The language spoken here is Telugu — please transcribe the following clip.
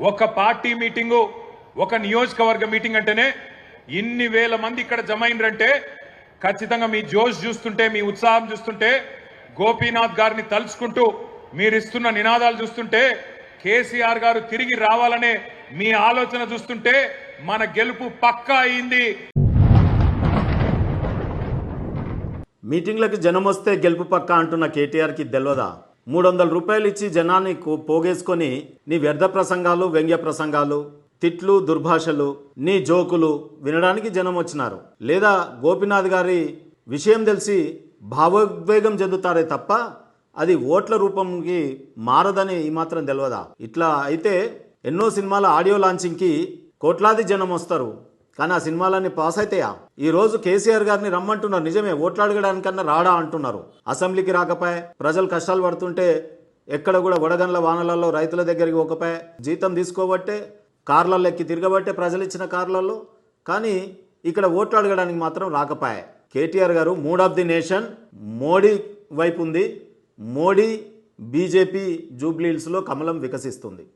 ఒక పార్టీ మీటింగు ఒక నియోజకవర్గ మీటింగ్ అంటేనే ఇన్ని వేల మంది ఇక్కడ జమ అయినరంటే ఖచ్చితంగా మీ జోష్ చూస్తుంటే మీ ఉత్సాహం చూస్తుంటే గోపీనాథ్ గారిని తలుచుకుంటూ మీరిస్తున్న నినాదాలు చూస్తుంటే కేసీఆర్ గారు తిరిగి రావాలనే మీ ఆలోచన చూస్తుంటే మన గెలుపు పక్కా అయింది. మీటింగ్లకు జనం వస్తే గెలుపు పక్క అంటున్న కేటీఆర్కి తెలియదా మూడు వందల రూపాయలు ఇచ్చి జనాన్ని పోగేసుకొని నీ వ్యర్థ ప్రసంగాలు వ్యంగ్య ప్రసంగాలు తిట్లు దుర్భాషలు నీ జోకులు వినడానికి జనం వచ్చినారు. లేదా గోపినాథ్ గారి విషయం తెలిసి భావోద్వేగం చెందుతారే తప్ప అది ఓట్ల రూపంకి మారదని ఈ మాత్రం తెలియదా ఇట్లా అయితే ఎన్నో సినిమాల ఆడియో లాంచింగ్కి కోట్లాది జనం వస్తారు. కానీ ఆ సినిమాలన్నీ పాస్ అవుతాయా ఈ రోజు కేసీఆర్ గారిని రమ్మంటున్నారు నిజమే ఓట్లాడగడానికన్నా రాడా అంటున్నారు. అసెంబ్లీకి రాకపోయే ప్రజలు కష్టాలు పడుతుంటే ఎక్కడ కూడా వడగండ్ల వానలలో రైతుల దగ్గరికి ఒకపాయే జీతం తీసుకోబట్టే కార్లలో ఎక్కి తిరగబట్టే ప్రజలు ఇచ్చిన కార్లలో కానీ ఇక్కడ ఓట్లు అడగడానికి మాత్రం రాకపోయే. కేటీఆర్ గారు mood of the nation Modi వైపు ఉంది. మోడీ బీజేపీ జూబ్లీహిల్స్లో కమలం వికసిస్తుంది.